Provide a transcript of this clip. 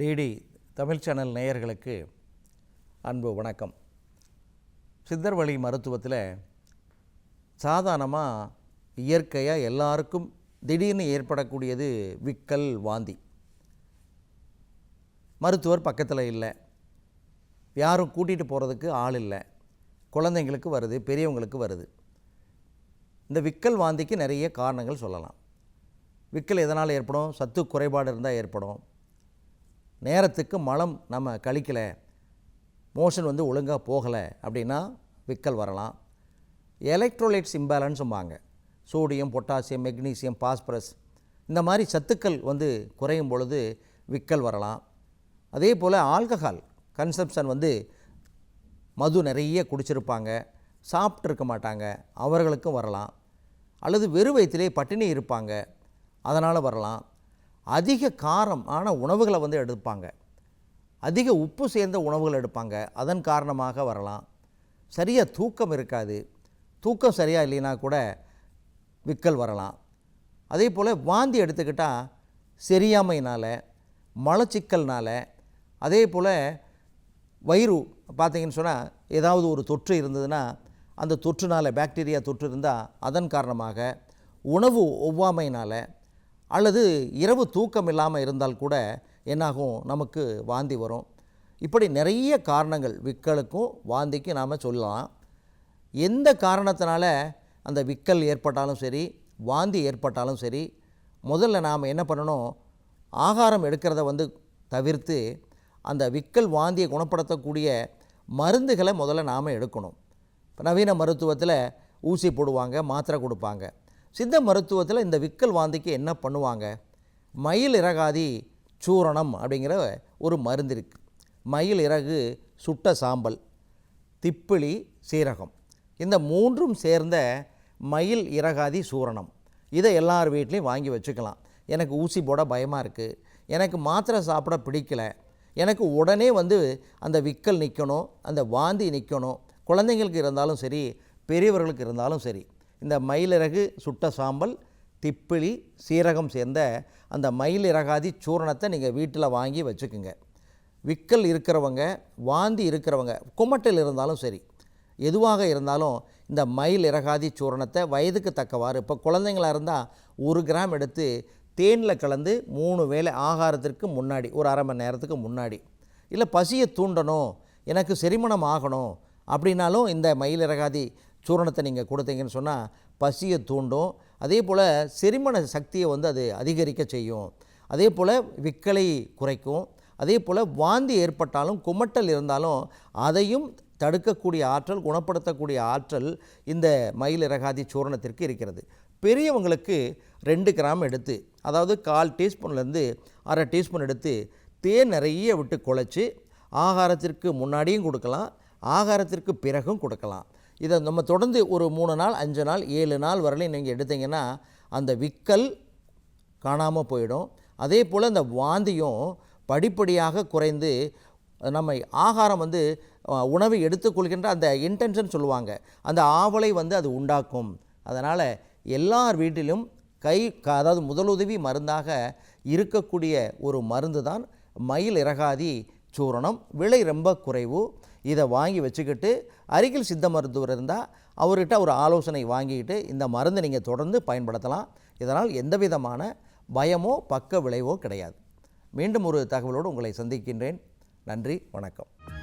DD Tamil channel நேயர்களுக்கு அன்பு வணக்கம். சித்தர் வழி மருத்துவத்தில் சாதாரணமாக இயற்கையாக எல்லாருக்கும் திடீர்னு ஏற்படக்கூடியது விக்கல் வாந்தி. மருத்துவர் பக்கத்தில் இல்லை. யாரும் கூட்டிகிட்டு போகிறதுக்கு ஆள் இல்லை. குழந்தைங்களுக்கு வருது பெரியவங்களுக்கு வருது. இந்த விக்கல் வாந்திக்கு நிறைய காரணங்கள் சொல்லலாம். விக்கல் எதனால் ஏற்படும்? சத்து குறைபாடு இருந்தால் ஏற்படும். நேரத்துக்கு மலம் நம்ம கழிக்கலை. மோஷன் வந்து ஒழுங்காக போகலை அப்படின்னா விக்கல் வரலாம். எலக்ட்ரோலைட்ஸ் இம்பேலன்ஸும்பாங்க சோடியம் பொட்டாசியம் மெக்னீசியம் பாஸ்பரஸ் இந்த மாதிரி சத்துக்கள் வந்து குறையும் பொழுது விக்கல் வரலாம். அதே போல் ஆல்கஹால் கன்சப்ஷன் வந்து மது நிறைய குடிச்சிருப்பாங்க. சாப்பிட்ருக்க மாட்டாங்க. அவர்களுக்கும் வரலாம். அல்லது வெறு வயிற்றிலே பட்டினி இருப்பாங்க. அதனால் வரலாம். அதிக காரம் ஆன உணவுகளை வந்து எடுப்பாங்க. அதிக உப்பு சேர்ந்த உணவுகள் எடுப்பாங்க. அதன் காரணமாக வரலாம். சரியாக தூக்கம் இருக்காது. தூக்கம் சரியாக இல்லைன்னா கூட விக்கல் வரலாம். அதே போல் வாந்தி எடுத்துக்கிட்டால் செரியாமையினால் மலச்சிக்கல்னால் அதே போல் வயிறு பார்த்தீங்கன்னு சொன்னால் ஏதாவது ஒரு தொற்று இருந்ததுன்னா அந்த தொற்றுனால் பாக்டீரியா தொற்று இருந்தால் அதன் காரணமாக உணவு ஒவ்வாமையினால் அல்லது இரவு தூக்கம் இல்லாமல் இருந்தால் கூட என்னாகும்? நமக்கு வாந்தி வரும். இப்படி நிறைய காரணங்கள் விக்கலுக்கும் வாந்திக்கும் நாம் சொல்லலாம். எந்த காரணத்தினால அந்த விக்கல் ஏற்பட்டாலும் சரி வாந்தி ஏற்பட்டாலும் சரி முதல்ல நாம் என்ன பண்ணணும்? ஆகாரம் எடுக்கிறத வந்து தவிர்த்து அந்த விக்கல் வாந்தியை குணப்படுத்தக்கூடிய மருந்துகளை முதல்ல நாம் எடுக்கணும். இப்போ நவீன மருத்துவத்தில் ஊசி போடுவாங்க மாத்திரை கொடுப்பாங்க. சித்த மருத்துவத்தில் இந்த விக்கல் வாந்திக்கு என்ன பண்ணுவாங்க? மயில் இறகாதி சூரணம் அப்படிங்கிற ஒரு மருந்து இருக்குது மயில் இறகு சுட்ட சாம்பல் திப்பிலி சீரகம். இந்த மூன்றும் சேர்ந்த மயில் இறகாதி சூரணம். இதை எல்லார் வீட்லேயும் வாங்கி வச்சுக்கலாம். எனக்கு ஊசி போட பயமாக இருக்குது எனக்கு மாத்திரை சாப்பிட பிடிக்கல. எனக்கு உடனே வந்து அந்த விக்கல் நிற்கணும் அந்த வாந்தி நிற்கணும் குழந்தைங்களுக்கு இருந்தாலும் சரி பெரியவர்களுக்கு இருந்தாலும் சரி. இந்த மயிலிறகு சுட்ட சாம்பல் திப்பிலி சீரகம் சேர்ந்த அந்த மயிலிறகாதி சூரணத்தை நீங்கள் வீட்டில் வாங்கி வச்சுக்குங்க. விக்கல் இருக்கிறவங்க வாந்தி இருக்கிறவங்க குமட்டல் இருந்தாலும் சரி எதுவாக இருந்தாலும் இந்த மயில் இறகாதி சூரணத்தை வயதுக்கு தக்கவாறு இப்போ குழந்தைங்களாக இருந்தால் ஒரு கிராம் எடுத்து தேனில் கலந்து மூணு வேளை ஆகாரத்திற்கு முன்னாடி ஒரு அரை மணி நேரத்துக்கு முன்னாடி இல்லை பசியை தூண்டணும் எனக்கு செரிமணம் ஆகணும் அப்படின்னாலும் இந்த மயில் இறகாதி சூரணத்தை நீங்கள் கொடுத்தீங்கன்னு சொன்னால் பசியை தூண்டும். அதே போல் செரிமண சக்தியை வந்து அது அதிகரிக்க செய்யும். அதே போல் விக்கலை குறைக்கும். அதே போல் வாந்தி ஏற்பட்டாலும் குமட்டல் இருந்தாலும் அதையும் தடுக்கக்கூடிய ஆற்றல் குணப்படுத்தக்கூடிய ஆற்றல் இந்த மயில் இறகாதி சூரணத்திற்கு இருக்கிறது. பெரியவங்களுக்கு ரெண்டு கிராம் எடுத்து அதாவது கால் டீஸ்பூன்லேருந்து அரை டீஸ்பூன் எடுத்து தேன் நிறைய விட்டு குழச்சி ஆகாரத்திற்கு முன்னாடியும் கொடுக்கலாம் ஆகாரத்திற்கு பிறகும் கொடுக்கலாம். இதை நம்ம தொடர்ந்து ஒரு மூணு நாள் அஞ்சு நாள் ஏழு நாள் வரலையும் நீங்கள் எடுத்தீங்கன்னா அந்த விக்கல் காணாமல் போயிடும். அதே போல் அந்த வாந்தியும் படிப்படியாக குறைந்து நம்ம ஆகாரம் வந்து உணவை எடுத்துக்கொள்கின்ற அந்த இன்டென்ஷன் சொல்லுவாங்க. அந்த ஆவலை வந்து அது உண்டாக்கும். அதனால் எல்லார் வீட்டிலும் கை அதாவது முதலுதவி மருந்தாக இருக்கக்கூடிய ஒரு மருந்து தான் மயில் இறகாதி சூரணம். விலை ரொம்ப குறைவு. இதை வாங்கி வச்சுக்கிட்டு அருகில் சித்த மருத்துவர் இருந்தால் அவர்கிட்ட ஒரு ஆலோசனை வாங்கிக்கிட்டு இந்த மருந்தை நீங்கள் தொடர்ந்து பயன்படுத்தலாம். இதனால் எந்த விதமான பயமோ பக்க விளைவோ கிடையாது. மீண்டும் ஒரு தகவலோடு உங்களை சந்திக்கின்றேன். நன்றி வணக்கம்.